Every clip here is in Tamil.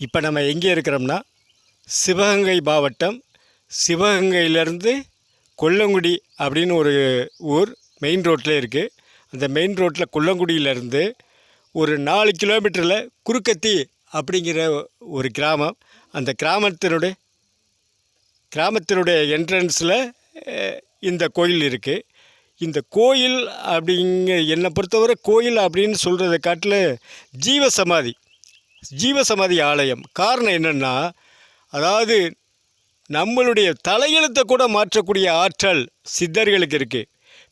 இப்போ நம்ம எங்கே இருக்கிறோம்னா சிவகங்கை மாவட்டம் சிவகங்கையிலேருந்து கொல்லங்குடி அப்படின்னு ஒரு ஊர் மெயின் ரோட்டில் இருக்குது அந்த மெயின் ரோட்டில் கொல்லங்குடியிலேருந்து ஒரு நாலு கிலோமீட்டரில் குறுக்கத்தி அப்படிங்கிற ஒரு கிராமம். அந்த கிராமத்தினுடைய கிராமத்தினுடைய என்ட்ரன்ஸில் இந்த கோயில் இருக்குது இந்த கோயில் அப்படிங்க என்னை பொறுத்தவரை கோயில் அப்படின்னு சொல்கிறத காட்டில் ஜீவசமாதி. ஜீவசமாதி ஆலயம். காரணம் என்னென்னா அதாவது நம்மளுடைய தலையெழுத்தை கூட மாற்றக்கூடிய ஆற்றல் சித்தர்களுக்கு இருக்குது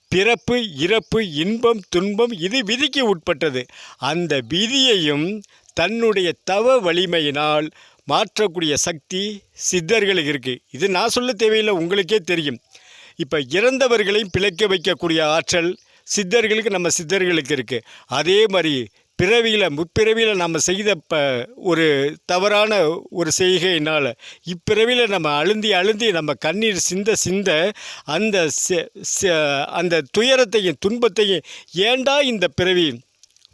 பிறப்பு இறப்பு இன்பம் துன்பம் இது விதிக்கு உட்பட்டது. அந்த விதியையும் தன்னுடைய தவ வலிமையினால் மாற்றக்கூடிய சக்தி சித்தர்களுக்கு இருக்குது இது நான் சொல்ல தேவையில்லை உங்களுக்கே தெரியும். இப்போ இறந்தவர்களையும் பிழைக்க வைக்கக்கூடிய ஆற்றல் சித்தர்களுக்கு நம்ம சித்தர்களுக்கு இருக்குது அதே மாதிரி பிறவியில் முற்பிறவியில் நம்ம செய்த ப ஒரு தவறான ஒரு செய்கையினால் இப்பிறவியில் நம்ம அழுந்தி அழுந்தி நம்ம கண்ணீர் சிந்த சிந்த அந்த அந்த துயரத்தையும் துன்பத்தையும் ஏண்டா இந்த பிறவி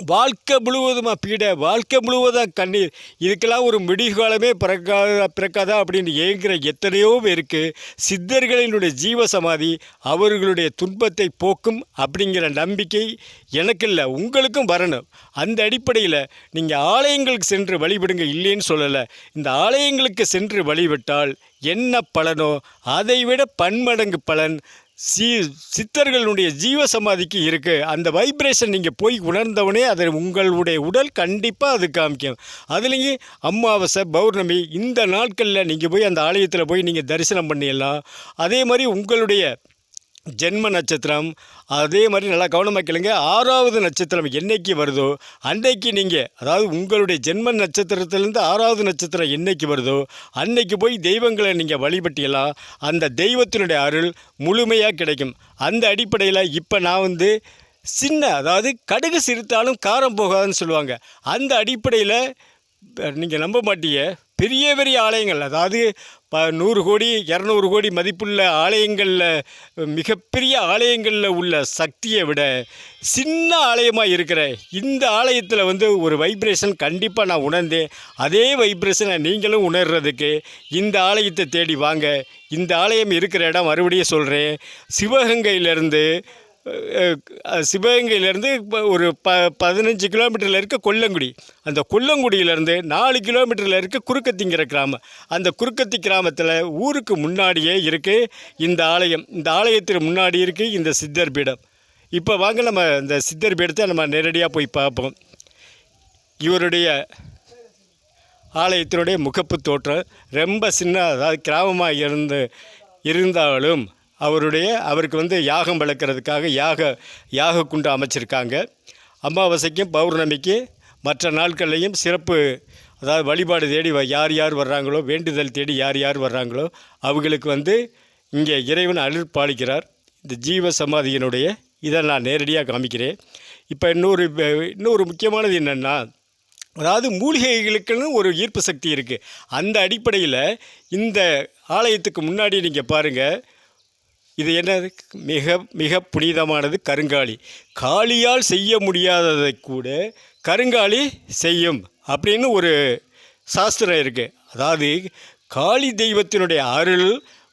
வாழ்க்கை முழுவதுமா பீட? வாழ்க்கை முழுவதும் கண்ணீர். இதுக்கெல்லாம் ஒரு முடிவுகாலமே பிறக்காதா பிறக்காதா அப்படின்னு ஏங்குற எத்தனையோ பேருக்கு சித்தர்களினுடைய ஜீவசமாதி அவர்களுடைய துன்பத்தை போக்கும் அப்படிங்கிற நம்பிக்கை எனக்கு இல்லை உங்களுக்கும் வரணும். அந்த அடிப்படையில் நீங்கள் ஆலயங்களுக்கு சென்று வழிபடுங்க இல்லைன்னு சொல்லலை. இந்த ஆலயங்களுக்கு சென்று வழிபட்டால் என்ன பலனோ அதைவிட பன்மடங்கு பலன் சி சித்தர்களுடைய ஜீவசமாதிக்கு இருக்குது அந்த வைப்ரேஷன் நீங்கள் போய் உணர்ந்தவனே அதில் உங்களுடைய உடல் கண்டிப்பாக அது காமிக்கும். அதுலேயும் அமாவாசை பௌர்ணமி இந்த நாட்களில் நீங்கள் போய் அந்த ஆலயத்தில் போய் நீங்கள் தரிசனம் பண்ணிடலாம். அதே மாதிரி உங்களுடைய ஜென்ம நட்சத்திரம். அதே மாதிரி நல்லா கவனமாக கேளுங்க. ஆறாவது நட்சத்திரம் என்னைக்கு வருதோ அன்னைக்கு நீங்கள் அதாவது உங்களுடைய ஜென்ம நட்சத்திரத்திலேருந்து ஆறாவது நட்சத்திரம் என்னைக்கு வருதோ அன்னைக்கு போய் தெய்வங்களை நீங்கள் வழிபட்டீங்களா அந்த தெய்வத்தினுடைய அருள் முழுமையாக கிடைக்கும். அந்த அடிப்படையில் இப்போ நான் வந்து சின்ன அதாவது கடுகு சிரித்தாலும் காரம் போகாதுன்னு சொல்லுவாங்க. அந்த அடிப்படையில் நீங்கள் நம்ப மாட்டீங்க. பெரிய பெரிய ஆலயங்கள் அதாவது ப நூறு கோடி இரநூறு கோடி மதிப்புள்ள ஆலயங்களில் மிகப்பெரிய ஆலயங்களில் உள்ள சக்தியை விட சின்ன ஆலயமாக இருக்கிற இந்த ஆலயத்தில் வந்து ஒரு வைப்ரேஷன் கண்டிப்பாக நான் உணர்ந்தேன். அதே வைப்ரேஷனை நீங்களும் உணர்றதுக்கு இந்த ஆலயத்தை தேடி வாங்க. இந்த ஆலயம் இருக்கிற இடம் மறுபடியும் சொல்கிறேன் சிவகங்கையிலேருந்து சிவகங்கையிலேருந்து இப்போ ஒரு ப பதினஞ்சு கிலோமீட்டரில் இருக்க கொல்லங்குடி. அந்த கொல்லங்குடியிலேருந்து நாலு கிலோமீட்டரில் இருக்க குறுக்கத்திங்கிற கிராமம். அந்த குறுக்கத்தி கிராமத்தில் ஊருக்கு முன்னாடியே இருக்குது இந்த ஆலயம். இந்த ஆலயத்திற்கு முன்னாடி இருக்குது இந்த சித்தர் பீடம். இப்போ வாங்க நம்ம இந்த சித்தர் பீடத்தை நம்ம நேரடியாக போய் பார்ப்போம். இவருடைய ஆலயத்தினுடைய முகப்பு தோற்றம் ரொம்ப சின்ன அதாவது கிராமமாக இருந்து இருந்தாலும் அவருடைய அவருக்கு வந்து யாகம் வளர்க்குறதுக்காக யாக யாக குண்டு அமைச்சிருக்காங்க. அமாவாசைக்கும் பௌர்ணமிக்கு மற்ற நாட்கள்லையும் சிறப்பு அதாவது வழிபாடு தேடி வ- யார் யார் வர்றாங்களோ வேண்டுதல் தேடி யார் யார் வர்றாங்களோ அவங்களுக்கு வந்து இங்கே இறைவன் அருள் இந்த ஜீவ சமாதியினுடைய இதை நான் நேரடியாக காமிக்கிறேன். இப்போ இன்னொரு இன்னொரு முக்கியமானது என்னென்னா அதாவது மூலிகைகளுக்குன்னு ஒரு ஈர்ப்பு சக்தி இருக்குது அந்த அடிப்படையில் இந்த ஆலயத்துக்கு முன்னாடி நீங்கள் பாருங்கள் இது என்னது? மிக மிக புனிதமானது கருங்காலி. காளியால் செய்ய முடியாததை கூட கருங்காலி செய்யும் அப்படின்னு ஒரு சாஸ்திரம் இருக்குது அதாவது காளி தெய்வத்தினுடைய அருள்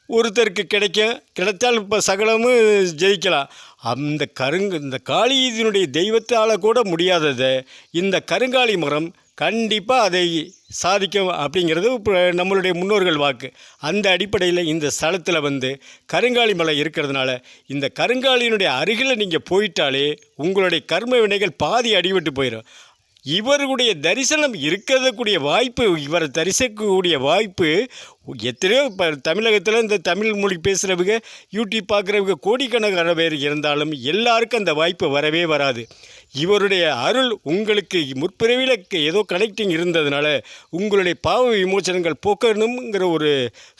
ஒருத்தருக்கு கிடைக்கும். கிடைத்தால் இப்போ சகலமும் ஜெயிக்கலாம். அந்த கருங்கு இந்த காளியினுடைய தெய்வத்தால் கூட முடியாததை இந்த கருங்காலி மரம் கண்டிப்பாக அதை சாதிக்கும் அப்படிங்கிறது இப்போ நம்மளுடைய முன்னோர்கள் வாக்கு. அந்த அடிப்படையில் இந்த ஸ்தலத்தில் வந்து கருங்காலி மலை இருக்கிறதுனால இந்த கருங்காலியினுடைய அருகில் நீங்கள் போயிட்டாலே உங்களுடைய கர்ம வினைகள் பாதி அடிபட்டு போயிடும் இவருடைய தரிசனம் இருக்கிறதுக்கூடிய வாய்ப்பு இவரை தரிசிக்கக்கூடிய வாய்ப்பு எத்தனையோ இப்போ தமிழகத்தில் இந்த தமிழ் மொழி பேசுகிறவங்க யூடியூப் பார்க்குறவங்க கோடிக்கணக்கான பேர் இருந்தாலும் எல்லாருக்கும் அந்த வாய்ப்பு வரவே வராது. இவருடைய அருள் உங்களுக்கு முற்பிறவியில் ஏதோ கனெக்டிங் இருந்ததுனால உங்களுடைய பாவ விமோசனங்கள் போக்கணுங்கிற ஒரு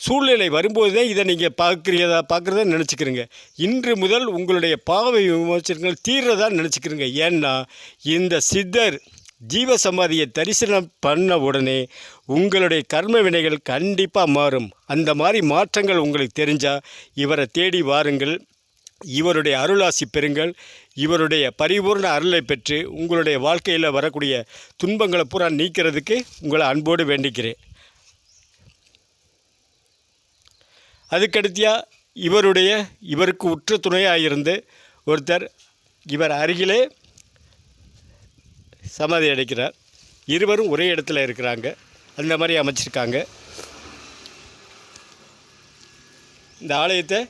சூழ்நிலை வரும்போது தான் இதை நீங்கள் பார்க்குறதா பார்க்குறதா நினச்சிக்கிறீங்க. இன்று முதல் உங்களுடைய பாவ விமோசனங்கள் தீர்றதா நினச்சிக்கிறீங்க. ஏன்னா இந்த சித்தர் ஜீவசமாதியை தரிசனம் பண்ண உடனே உங்களுடைய கர்ம வினைகள் கண்டிப்பாக மாறும். அந்த மாதிரி மாற்றங்கள் உங்களுக்கு தெரிஞ்சால் இவரை தேடி வாருங்கள். இவருடைய அருளாசி பெறுங்கள். இவருடைய பரிபூர்ண அருளை பெற்று உங்களுடைய வாழ்க்கையில் வரக்கூடிய துன்பங்களை பூரா நீக்கிறதுக்கு உங்களை அன்போடு வேண்டிக்கிறேன். அதுக்கடுத்தியாக இவருடைய இவருக்கு உற்ற துணையாக இருந்து ஒருத்தர் இவர் அருகிலே சமாதி அடைக்கிறார் இருவரும் ஒரே இடத்துல இருக்கிறாங்க. அந்த மாதிரி அமைச்சிருக்காங்க. இந்த ஆலயத்தை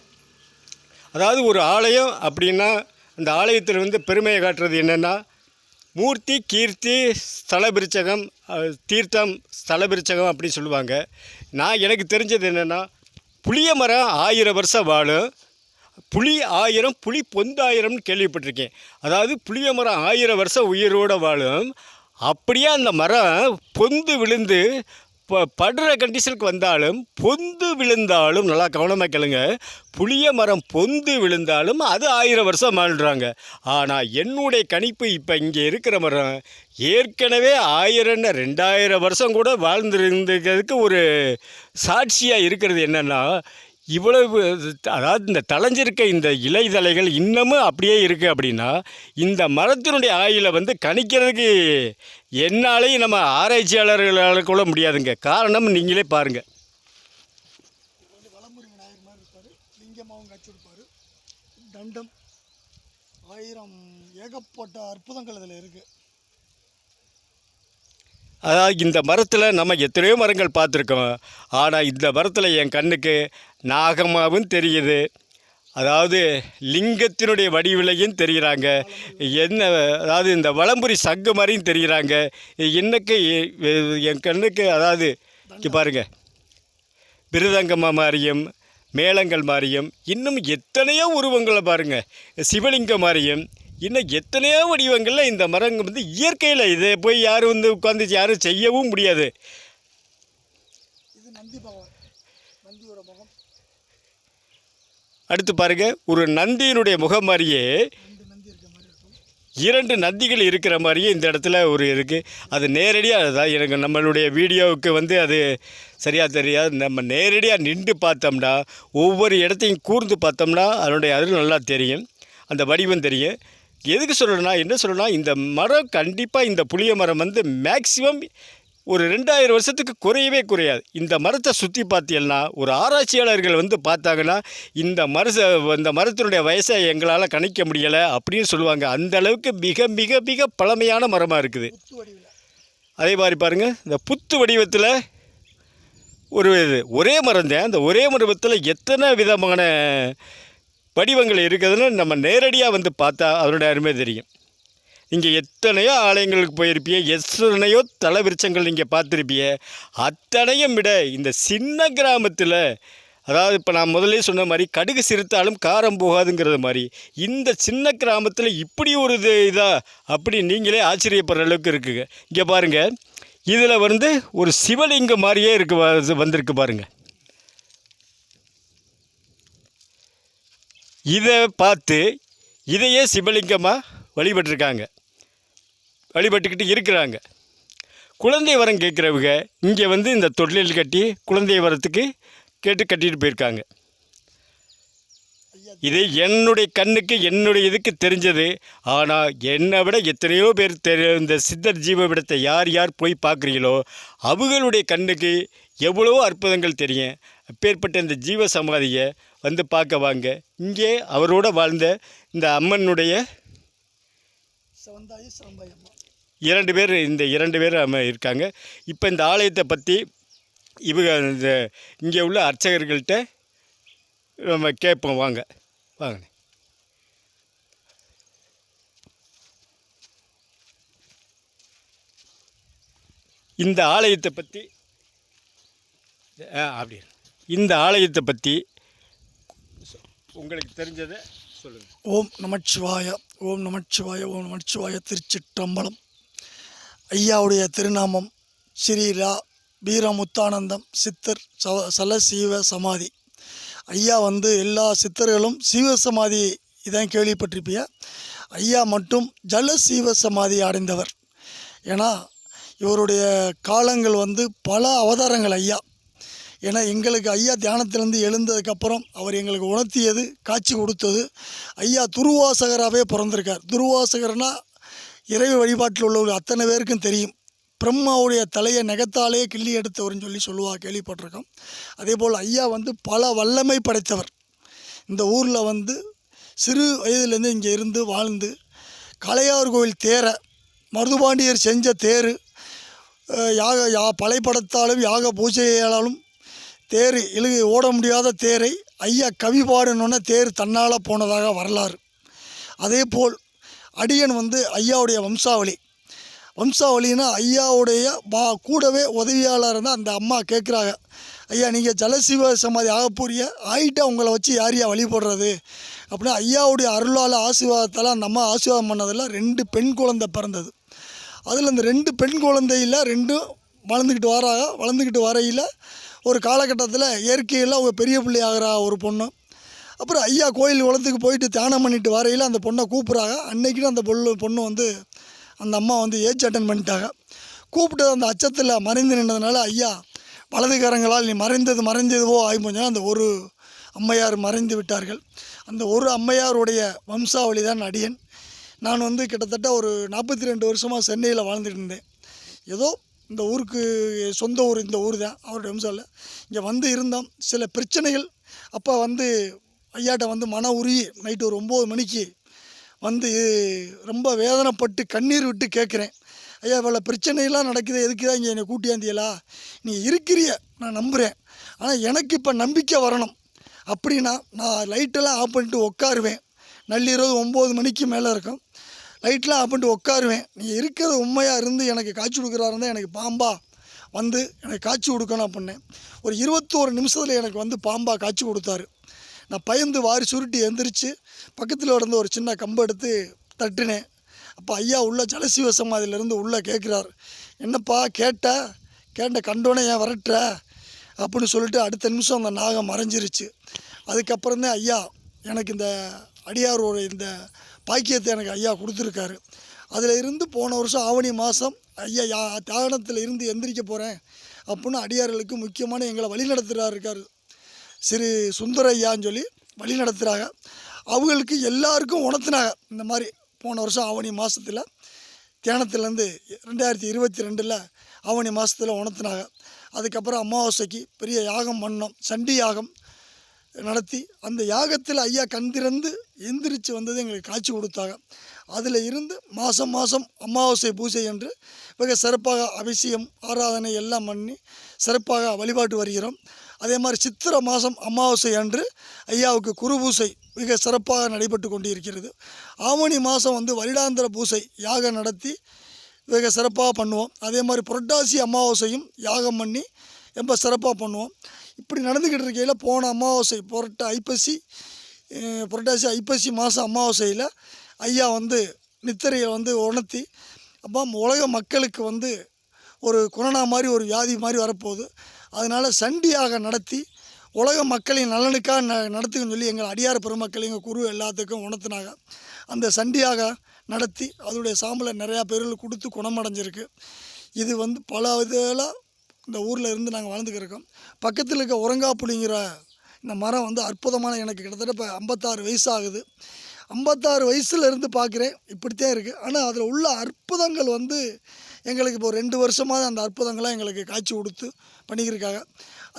அதாவது ஒரு ஆலயம் அப்படின்னா அந்த ஆலயத்தில் வந்து பெருமையை காட்டுறது என்னென்னா மூர்த்தி கீர்த்தி ஸ்தலபிருச்சகம் தீர்த்தம் ஸ்தல அப்படின்னு சொல்லுவாங்க. நான் எனக்கு தெரிஞ்சது என்னென்னா புளிய மரம் ஆயிரம் வருஷம் வாழும். புளி ஆயிரம் புளி பொந்தாயிரம்னு கேள்விப்பட்டிருக்கேன். அதாவது புளிய மரம் ஆயிரம் வருஷம் உயிரோடு வாழும். அப்படியே அந்த மரம் பொந்து விழுந்து ப படுற கண்டிஷனுக்கு வந்தாலும் பொந்து விழுந்தாலும் நல்லா கவனமாக கேளுங்க புளிய மரம் பொந்து விழுந்தாலும் அது ஆயிரம் வருஷம் வாழ்கிறாங்க ஆனால் என்னுடைய கணிப்பு இப்போ இங்கே இருக்கிற மரம் ஏற்கனவே ஆயிரம்னு ரெண்டாயிரம் வருஷம் கூட வாழ்ந்துருந்துக்கிறதுக்கு ஒரு சாட்சியாக இருக்கிறது என்னென்னா இவ்வளவு அதாவது இந்த தளைஞ்சிருக்க இந்த இலைதலைகள் இன்னமும் அப்படியே இருக்குது அப்படின்னா இந்த மரத்தினுடைய ஆயிலை வந்து கணிக்கிறதுக்கு என்னாலையும் நம்ம ஆராய்ச்சியாளர்களால் கூட முடியாதுங்க. காரணம் நீங்களே பாருங்கள் இருப்பார். லிங்கமாகவும் தண்டம் ஆயிரம் ஏகப்பட்ட அற்புதங்கள் இதில் இருக்குது அதாவது இந்த மரத்தில் நம்ம எத்தனையோ மரங்கள் பார்த்துருக்கோம். ஆனால் இந்த மரத்தில் என் கண்ணுக்கு நாகமாகவும் தெரியுது. அதாவது லிங்கத்தினுடைய வடிவிலையும் தெரிகிறாங்க என்ன அதாவது இந்த வளம்புரி சங்கு மாதிரியும் தெரிகிறாங்க என்னக்கு என் கண்ணுக்கு அதாவது இங்கே பாருங்க. பிருதங்கம்மா மாதிரியும் மேளங்கள் மாதிரியும் இன்னும் எத்தனையோ உருவங்களை பாருங்கள் சிவலிங்கம் மாதிரியும் இன்னும் எத்தனையோ வடிவங்களில் இந்த மரங்க வந்து இயற்கையில் இதை போய் யாரும் வந்து உட்காந்து யாரும் செய்யவும் முடியாது. அடுத்து பாருங்க ஒரு நந்தியினுடைய முகம் மாதிரியே இரண்டு நந்திகள் இருக்கிற மாதிரியே இந்த இடத்துல ஒரு இருக்குது அது நேரடியாக அதான் எனக்கு நம்மளுடைய வீடியோவுக்கு வந்து அது சரியாக தெரியாது. நம்ம நேரடியாக நின்று பார்த்தோம்னா ஒவ்வொரு இடத்தையும் கூர்ந்து பார்த்தோம்னா அதனுடைய அருள் நல்லா தெரியும். அந்த வடிவம் தெரியும். எதுக்கு சொல்லணும்னா என்ன சொல்லணும்னா இந்த மரம் கண்டிப்பாக இந்த புளிய மரம் வந்து மேக்சிமம் ஒரு ரெண்டாயிரம் வருஷத்துக்கு குறையவே குறையாது. இந்த மரத்தை சுற்றி பார்த்தீங்கன்னா ஒரு ஆராய்ச்சியாளர்கள் வந்து பார்த்தாங்கன்னா இந்த மரச இந்த மரத்தினுடைய வயசை எங்களால் கணிக்க முடியலை அப்படின்னு சொல்லுவாங்க. அந்த அளவுக்கு மிக மிக மிக பழமையான மரமாக இருக்குது. அதே மாதிரி பாருங்கள் இந்த புத்து வடிவத்தில் ஒரு இது ஒரே மரம் தான் அந்த ஒரே மரத்தில் எத்தனை விதமான வடிவங்கள் இருக்கிறதுன்னு நம்ம நேரடியாக வந்து பார்த்தா அதனுடைய அருமை தெரியும். இங்கே எத்தனையோ ஆலயங்களுக்கு போயிருப்பிய எத்தனையோ தலைவிருச்சங்கள் நீங்கள் பார்த்துருப்பிய அத்தனையும் விட இந்த சின்ன கிராமத்தில் அதாவது இப்போ நான் முதல்ல சொன்ன மாதிரி கடுகு சிரித்தாலும் காரம் போகாதுங்கிறது மாதிரி இந்த சின்ன கிராமத்தில் இப்படி ஒரு இது இதாக அப்படி நீங்களே ஆச்சரியப்படுற அளவுக்கு இருக்குங்க. இங்கே பாருங்கள் இதில் வந்து ஒரு சிவலிங்கம் மாதிரியே இருக்கு வந்திருக்கு பாருங்கள் இதை பார்த்து இதையே சிவலிங்கமாக வழிபட்டிருக்காங்க. வழிபட்டுக்கிட்டு இருக்கிறாங்க. குழந்தை வரம் கேட்குறவங்க இங்கே வந்து இந்த தொழில் கட்டி குழந்தை வரத்துக்கு கேட்டு கட்டிட்டு போயிருக்காங்க. இது என்னுடைய கண்ணுக்கு என்னுடைய இதுக்கு தெரிஞ்சது. ஆனால் என்னை விட எத்தனையோ பேர் தெரி இந்த சித்தர் ஜீவவிடத்தை யார் யார் போய் பார்க்குறீங்களோ அவங்களுடைய கண்ணுக்கு எவ்வளவோ அற்புதங்கள் தெரியும். அப்பேற்பட்ட இந்த ஜீவ சமாதியை வந்து பார்க்க வாங்க. இங்கே அவரோட வாழ்ந்த இந்த அம்மனுடைய இரண்டு பேர் இந்த இரண்டு பேர் அம்ம இருக்காங்க. இப்போ இந்த ஆலயத்தை பற்றி இவங்க இந்த இங்கே உள்ள அர்ச்சகர்கள்ட்ட நம்ம கேட்போம். வாங்க. வாங்க. இந்த ஆலயத்தை பற்றி அப்படி. இந்த ஆலயத்தை பற்றி உங்களுக்கு தெரிஞ்சதை சொல்லுங்கள் ஓம் நமச்சிவாய ஓம் நமச்சிவாய ஓம் நமச்சிவாய திருச்சிற்றம்பலம். ஐயாவுடைய திருநாமம் ஸ்ரீ ரா வீரமுத்தானந்தம் சித்தர் சவ சலசீவ சமாதி. ஐயா வந்து எல்லா சித்தர்களும் சீவ சமாதி இதான் கேள்விப்பட்டிருப்பிய. ஐயா மட்டும் ஜல சீவ சமாதி அடைந்தவர். ஏன்னா இவருடைய காலங்கள் வந்து பல அவதாரங்கள் ஐயா. ஏன்னா எங்களுக்கு ஐயா தியானத்திலேருந்து எழுந்ததுக்கப்புறம் அவர் எங்களுக்கு உணர்த்தியது காட்சி கொடுத்தது. ஐயா துருவாசகராகவே பிறந்திருக்கார். துருவாசகர்னால் இறை வழிபாட்டில் உள்ளவர்கள் அத்தனை பேருக்கும் தெரியும். பிரம்மாவுடைய தலையை நெகத்தாலே கிள்ளி எடுத்தவர்னு சொல்லி சொல்லுவா கேள்விப்பட்டிருக்கோம். அதே போல் ஐயா வந்து பல வல்லமை படைத்தவர். இந்த ஊரில் வந்து சிறு வயதுலேருந்து இங்கே இருந்து வாழ்ந்து கலையார் கோவில் தேரை மருதுபாண்டியர் செஞ்ச தேர் யாக யா பழைப்படத்தாலும் யாக பூஜையாலும் தேர் இழுகு ஓட முடியாத தேரை ஐயா கவி பாடணுன்னு தேர் தன்னால் போனதாக வரலாறு. அதே போல் அடியன் வந்து ஐயாவுடைய வம்சாவளி. வம்சாவளின்னா ஐயாவுடைய பா கூடவே உதவியாளர் இருந்தால் அந்த அம்மா கேட்குறாங்க ஐயா நீங்கள் ஜலசிவ சமாதி ஆகப்போறிய ஆயிட்டா உங்களை வச்சு யார் யா வழிபடுறது அப்படின்னா ஐயாவுடைய அருளால் ஆசீர்வாதத்தால் அந்த அம்மா ஆசீர்வாதம் பண்ணதில் ரெண்டு பெண் குழந்தை பிறந்தது. அதில் இந்த ரெண்டு பெண் குழந்தையில் ரெண்டும் வளர்ந்துக்கிட்டு வராங்க. வளர்ந்துக்கிட்டு வரையில் ஒரு காலகட்டத்தில் இயற்கையில் அவங்க பெரிய பிள்ளை ஆகிறா ஒரு பொண்ணு. அப்புறம் ஐயா கோயில் குளத்துக்கு போயிட்டு தியானம் பண்ணிட்டு வரையில் அந்த பொண்ணை கூப்பிட்றாங்க. அன்றைக்கிட்டு அந்த பொண்ணு பொண்ணு வந்து அந்த அம்மா வந்து ஏஜ் அட்டன் பண்ணிட்டாங்க. கூப்பிட்டு அந்த அச்சத்தில் மறைந்து நின்றதுனால ஐயா வலதுகாரங்களால் நீ மறைந்தது மறைந்ததுவோ ஆகி போச்சுன்னா அந்த ஒரு அம்மையார் மறைந்து விட்டார்கள். அந்த ஒரு அம்மையாருடைய வம்சாவளி தான் அடியன். நான் வந்து கிட்டத்தட்ட ஒரு நாற்பத்தி ரெண்டு வருஷமாக சென்னையில் வாழ்ந்துட்டு இருந்தேன். ஏதோ இந்த ஊருக்கு சொந்த ஊர் இந்த ஊர் தான். அவருடைய வம்சாவில் இங்கே வந்து இருந்தோம். சில பிரச்சனைகள். அப்போ வந்து ஐயாட்ட வந்து மன உருகி நைட்டு ஒரு ஒம்பது மணிக்கு வந்து ரொம்ப வேதனைப்பட்டு கண்ணீர் விட்டு கேட்குறேன். ஐயா இவ்வளோ பிரச்சனையெல்லாம் நடக்குது. எதுக்கு தான் இங்கே என்னை கூட்டியாந்தியலா நீ இருக்கிறிய. நான் நம்புகிறேன் ஆனால் எனக்கு இப்போ நம்பிக்கை வரணும். அப்படின்னா நான் லைட்டெல்லாம் ஆஃப் பண்ணிட்டு உட்காருவேன். நள்ளிரவு ஒம்பது மணிக்கு மேலே இருக்கும். லைட்லாம் ஆஃப் பண்ணிட்டு உட்காருவேன் நீ இருக்கிறது உண்மையாக இருந்து எனக்கு காய்ச்சி கொடுக்குறாருந்தா எனக்கு பாம்பா. வந்து எனக்கு காய்ச்சி கொடுக்கணும் அப்படின்னேன். ஒரு இருபத்தோரு நிமிஷத்தில் எனக்கு வந்து பாம்பா காய்ச்சி கொடுத்தாரு. நான் பயந்து வாரி சுருட்டி எந்திரிச்சு பக்கத்தில் இருந்த ஒரு சின்ன கம்பு எடுத்து தட்டினேன். அப்போ ஐயா உள்ள ஜலசிவ சமாதியிலேருந்து உள்ளே கேட்குறாரு என்னப்பா கேட்ட? கேட்ட கண்டோன்னே ஏன் வரட்டுற? அப்படின்னு சொல்லிட்டு அடுத்த நிமிஷம் அந்த நாகம் மறைஞ்சிருச்சு. அதுக்கப்புறம் தான் ஐயா எனக்கு இந்த அடியாரோட இந்த பாக்கியத்தை எனக்கு ஐயா கொடுத்துருக்காரு. அதில் இருந்து போன வருஷம் ஆவணி மாதம் ஐயா யா தியாகத்தில் இருந்து எந்திரிக்க போகிறேன் அப்படின்னு அடியார்களுக்கு முக்கியமான எங்களை வழி நடத்துகிறாரு இருக்கார். சிறு சுந்தர ஐயான்னு சொல்லி வழி நடத்துகிறாங்க அவங்களுக்கு எல்லாருக்கும் உணர்த்தினாங்க. இந்த மாதிரி போன வருஷம் ஆவணி மாதத்தில் தியானத்துலேருந்து ரெண்டாயிரத்தி இருபத்தி ரெண்டில் ஆவணி மாதத்தில் உணர்த்தினாங்க. அதுக்கப்புறம் அமாவாசைக்கு பெரிய யாகம் பண்ணோம். சண்டி யாகம். நடத்தி அந்த யாகத்தில் ஐயா கண் திறந்து எந்திரிச்சு வந்தது எங்களுக்கு காட்சி கொடுத்தாங்க அதில் இருந்து மாதம் மாதம் அமாவாசை பூஜை என்று மிக சிறப்பாக அபிஷேகம் ஆராதனை எல்லாம் பண்ணி சிறப்பாக வழிபாட்டு வருகிறோம். அதே மாதிரி சித்திரை மாதம் அமாவாசை அன்று ஐயாவுக்கு குரு பூசை மிக சிறப்பாக நடைபெற்று கொண்டிருக்கிறது. ஆவணி மாதம் வந்து வருடாந்திர பூசை யாகம் நடத்தி மிக சிறப்பாக பண்ணுவோம். அதே மாதிரி புரட்டாசி அமாவாசையும் யாகம் பண்ணி ரொம்ப சிறப்பாக பண்ணுவோம். இப்படி நடந்துக்கிட்டு இருக்கையில் போன அமாவாசை புரட்ட ஐப்பசி புரட்டாசி ஐப்பசி மாதம் அமாவாசையில் ஐயா வந்து நித்திரையை வந்து உணர்த்தி அப்போ உலக மக்களுக்கு வந்து ஒரு கொரோனா மாதிரி ஒரு வியாதி மாதிரி வரப்போகுது. அதனால் சண்டியாக நடத்தி உலக மக்களின் நலனுக்காக ந நடத்துக்குன்னு சொல்லி எங்கள் அடியார் பெருமக்கள் எங்கள் குரு எல்லாத்துக்கும் உணர்த்தினாங்க. அந்த சண்டியாக நடத்தி அதோடைய சாம்பலை நிறையா பேர்கள் கொடுத்து குணமடைஞ்சிருக்கு. இது வந்து பல இதில் இந்த ஊரில் இருந்து நாங்கள் வாழ்ந்துக்கிட்டு பக்கத்தில் இருக்க உரங்காப்புலிங்கிற இந்த மரம் வந்து அற்புதமான எனக்கு கிட்டத்தட்ட இப்போ ஐம்பத்தாறு வயசு ஆகுது ஐம்பத்தாறு வயசுல இருந்து பார்க்குறேன் இப்படித்தான் இருக்குது ஆனால் அதில் உள்ள அற்புதங்கள் வந்து எங்களுக்கு இப்போ ரெண்டு வருஷமாக அந்த அற்புதங்களாக எங்களுக்கு காட்சி கொடுத்து பண்ணிக்கிருக்காங்க.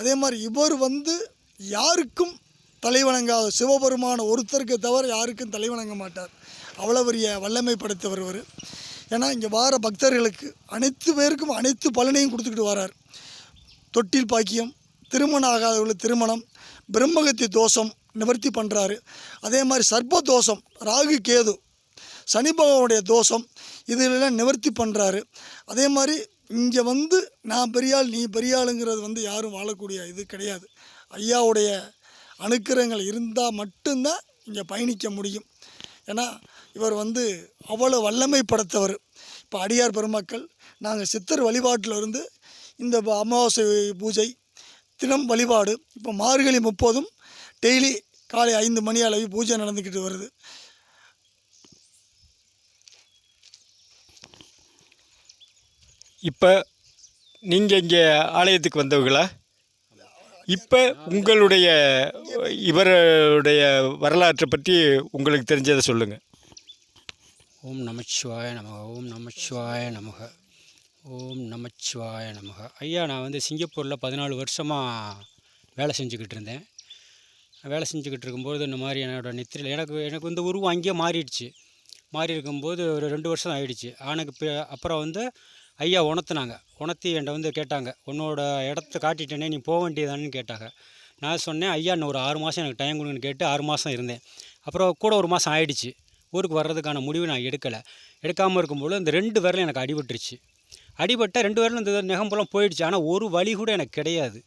அதே மாதிரி இவர் வந்து யாருக்கும் தலைவணங்காத சிவபெருமான ஒருத்தருக்கு தவிர யாருக்கும் தலைவணங்க மாட்டார். அவ்வளோ பெரிய வல்லமை படைத்தவர் ஏன்னா இங்கே வார பக்தர்களுக்கு அனைத்து பேருக்கும் அனைத்து பலனையும் கொடுத்துக்கிட்டு வரார். தொட்டில் பாக்கியம் திருமணம் ஆகாதவர்கள் திருமணம் பிரம்மகத்தி தோஷம் நிவர்த்தி பண்ணுறாரு அதே மாதிரி சர்ப்ப தோஷம் ராகு கேது சனி பகவானுடைய தோஷம் இதிலெல்லாம் நிவர்த்தி பண்ணுறாரு அதே மாதிரி இங்கே வந்து நான் பெரியாள் நீ பெரியாளுங்கிறது வந்து யாரும் வாழக்கூடிய இது கிடையாது. ஐயாவுடைய அனுக்கிரகங்கள் இருந்தால் மட்டும்தான் இங்கே பயணிக்க முடியும். ஏன்னா இவர் வந்து அவ்வளோ வல்லமை படைத்தவர் இப்போ அடியார் பெருமக்கள் நாங்கள் சித்தர் வழிபாட்டில் இருந்து இந்த அமாவாசை பூஜை தினம் வழிபாடு. இப்போ மார்கழி முப்பதும் டெய்லி காலை ஐந்து மணி அளவு பூஜை நடந்துக்கிட்டு வருது. இப்போ நீங்கள் இங்கே ஆலயத்துக்கு வந்தவங்களா இப்போ உங்களுடைய இவருடைய வரலாற்றை பற்றி உங்களுக்கு தெரிஞ்சதை சொல்லுங்கள் ஓம் நமச்சிவாய நமக ஓம் நமச்சிவாய நமக. ஓம் நமச்சிவாய நமக. ஐயா நான் வந்து சிங்கப்பூரில் பதினாலு வருஷமாக வேலை செஞ்சுக்கிட்டு இருந்தேன். வேலை செஞ்சுக்கிட்டு இருக்கும்போது இந்த மாதிரி என்னோடய நெத்திரியில் எனக்கு எனக்கு இந்த உருவம் அங்கேயே மாறிடுச்சு. மாறி இருக்கும்போது ஒரு ரெண்டு வருஷம் ஆயிடுச்சு. ஆனக்கு அப்புறம் வந்து ஐயா உணர்த்துனாங்க. உணர்த்தி என்கிட்ட வந்து கேட்டாங்க. உன்னோட இடத்த காட்டிட்டேனே நீ போக வேண்டியதானு கேட்டாங்க. நான் சொன்னேன் ஐயா இன்னும் ஒரு ஆறு மாதம் எனக்கு டைம் கொடுங்கன்னு கேட்டு ஆறு மாதம் இருந்தேன். அப்புறம் கூட ஒரு மாதம் ஆயிடுச்சு. ஊருக்கு வர்றதுக்கான முடிவு நான் எடுக்கலை. எடுக்காமல் இருக்கும்போது இந்த ரெண்டு விரலும் எனக்கு அடிபட்டுருச்சு. அடிபட்ட ரெண்டு விரலும் இந்த நெகம்புலாம் போயிடுச்சு. ஆனால் ஒரு வழி கூட எனக்கு கிடையாது.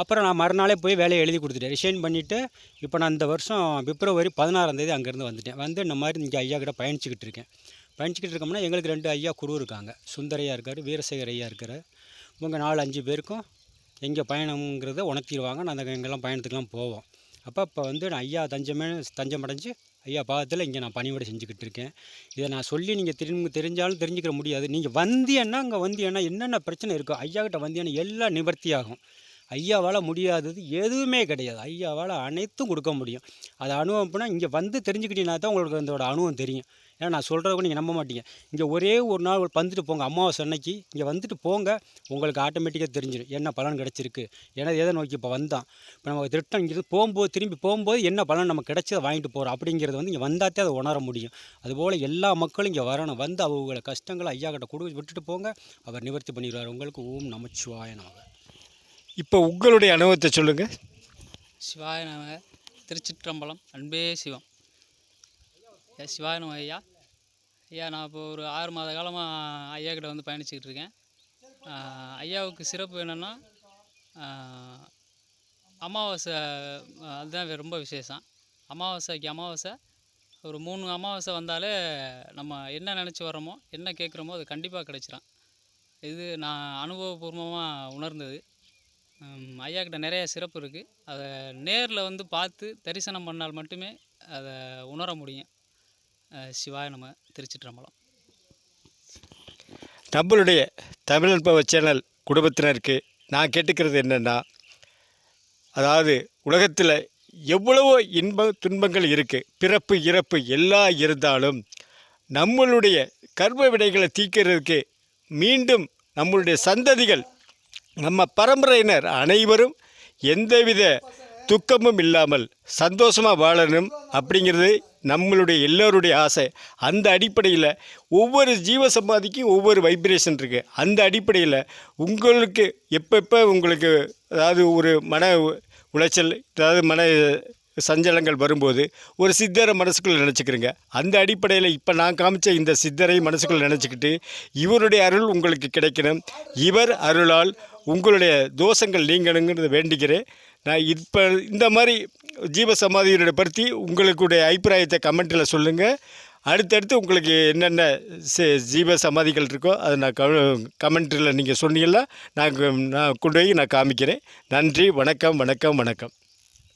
அப்புறம் நான் மறுநாளே போய் வேலையை எழுதி கொடுத்துட்டேன். ரிசைன் பண்ணிவிட்டு இப்போ நான் இந்த வருஷம் பிப்ரவரி பதினாறாந்தேதி அங்கேருந்து வந்துட்டேன். வந்து இந்த மாதிரி இங்கே ஐயா கிட்ட பயணிச்சிக்கிட்டு இருக்கேன். பயணிச்சிக்கிட்டு இருக்கோம்னா எங்களுக்கு ரெண்டு ஐயா குரு இருக்காங்க. சுந்தரையா இருக்கார் வீரசேகர் ஐயா இருக்கார். இவங்க நாலு அஞ்சு பேருக்கும் எங்கே பயணங்கிறத உணர்த்திடுவாங்க. நாங்கள் எங்கெல்லாம் பயணத்துக்குலாம் போவோம். அப்போ இப்போ வந்து நான் ஐயா தஞ்சமே தஞ்சம் அடைஞ்சு ஐயா பாகத்தில் இங்கே நான் பணிவிடை செஞ்சுக்கிட்டு இருக்கேன். இதை நான் சொல்லி நீங்கள் தெரிஞ்சு தெரிஞ்சாலும் தெரிஞ்சுக்கிற முடியாது. நீங்கள் வந்தியன்னா அங்கே வந்தியன்னா என்னென்ன பிரச்சனை இருக்கோ ஐயா கிட்ட வந்தியன்னா எல்லாம் நிவர்த்தி ஆகும் ஐயாவால் முடியாதது எதுவுமே கிடையாது. ஐயாவால் அனைத்தும் கொடுக்க முடியும். அதை அனுபவம் பண்ணால் இங்கே வந்து தெரிஞ்சுக்கிட்டீங்கன்னா தான் உங்களுக்கு அதோட அனுபவம் தெரியும். ஏன்னா நான் சொல்கிறத கூட நீங்கள் நம்ப மாட்டீங்க. இங்கே ஒரே ஒரு நாள் வந்துட்டு போங்க அமாவாசை அன்னைக்கு. இங்கே வந்துட்டு போங்க உங்களுக்கு ஆட்டோமேட்டிக்காக தெரிஞ்சிடும் என்ன பலன் கிடச்சிருக்கு? ஏன்னா எதை நோக்கி இப்போ வந்தான்? இப்போ நம்ம திட்டம் இங்கிருந்து போகும்போது திரும்பி போகும்போது என்ன பலன் நம்ம கிடைச்சி அதை வாங்கிட்டு போகிறோம் அப்படிங்கிறது வந்து இங்கே வந்தாத்தே அதை உணர முடியும். அதுபோல் எல்லா மக்களும் இங்கே வரணும். வந்து அவங்கள கஷ்டங்களை ஐயா கிட்ட கொடு விட்டுட்டு போங்க. அவர் நிவர்த்தி பண்ணிடுவார். உங்களுக்கு ஓம் நமச்சிவாய நமக. இப்போ உங்களுடைய அனுபவத்தை சொல்லுங்கள் சிவாய நமக. திருச்சிற்றம்பலம். அன்பே சிவம். ஐயா ஐயா. ஐயா நான் இப்போ ஒரு ஆறு மாத காலமாக ஐயா கிட்ட வந்து பயணிச்சுக்கிட்டு இருக்கேன். ஐயாவுக்கு சிறப்பு என்னென்னா அமாவாசை அதுதான் ரொம்ப விசேஷம். அமாவாசைக்கு அமாவாசை ஒரு மூணு அமாவாசை வந்தாலே நம்ம என்ன நினச்சி வர்றோமோ என்ன கேட்குறோமோ அது கண்டிப்பாக கிடச்சிரும். இது நான் அனுபவபூர்வமாக உணர்ந்தது. ஐயா கிட்ட நிறைய சிறப்பு இருக்குது அதை நேரில் வந்து பார்த்து தரிசனம் பண்ணால் மட்டுமே அதை உணர முடியும். சிவாய நம்ம திருச்சிற்றம்பலம். நம்மளுடைய தமிழ் பவ சேனல் குடும்பத்தினருக்கு நான் கேட்டுக்கிறது என்னென்னா அதாவது உலகத்தில் எவ்வளவோ இன்ப துன்பங்கள் இருக்குது பிறப்பு இறப்பு எல்லாம் இருந்தாலும் நம்மளுடைய கர்ம விடைகளை தீர்க்கிறதுக்கு மீண்டும் நம்மளுடைய சந்ததிகள் நம்ம பரம்பரையினர் அனைவரும் எந்தவித துக்கமும் இல்லாமல் சந்தோஷமாக வாழணும் அப்படிங்கிறது நம்மளுடைய எல்லோருடைய ஆசை. அந்த அடிப்படையில் ஒவ்வொரு ஜீவ சமாதிக்கும் ஒவ்வொரு வைப்ரேஷன் இருக்குது அந்த அடிப்படையில் உங்களுக்கு எப்பப்போ உங்களுக்கு அதாவது ஒரு மன உளைச்சல் அதாவது மன சஞ்சலங்கள் வரும்போது ஒரு சித்தரை மனசுக்குள்ளே நினச்சிக்கிறங்க. அந்த அடிப்படையில் இப்போ நான் காமிச்ச இந்த சித்தரை மனசுக்குள்ளே நினச்சிக்கிட்டு இவருடைய அருள் உங்களுக்கு கிடைக்கணும். இவர் அருளால் உங்களுடைய தோஷங்கள் நீங்கணுங்கிறது வேண்டிக்கிறேன். நான் இப்போ இந்த மாதிரி ஜீவ பற்றி உங்களுடைய அபிப்பிராயத்தை கமெண்ட்டில் சொல்லுங்கள் அடுத்தடுத்து உங்களுக்கு என்னென்ன சி- ஜீவ சமாதிகள் இருக்கோ அதை நான் க கமெண்ட்டில் நீங்கள் சொன்னீங்கன்னா நான் நான் கொண்டு போய் நான் காமிக்கிறேன். நன்றி வணக்கம் வணக்கம் வணக்கம்.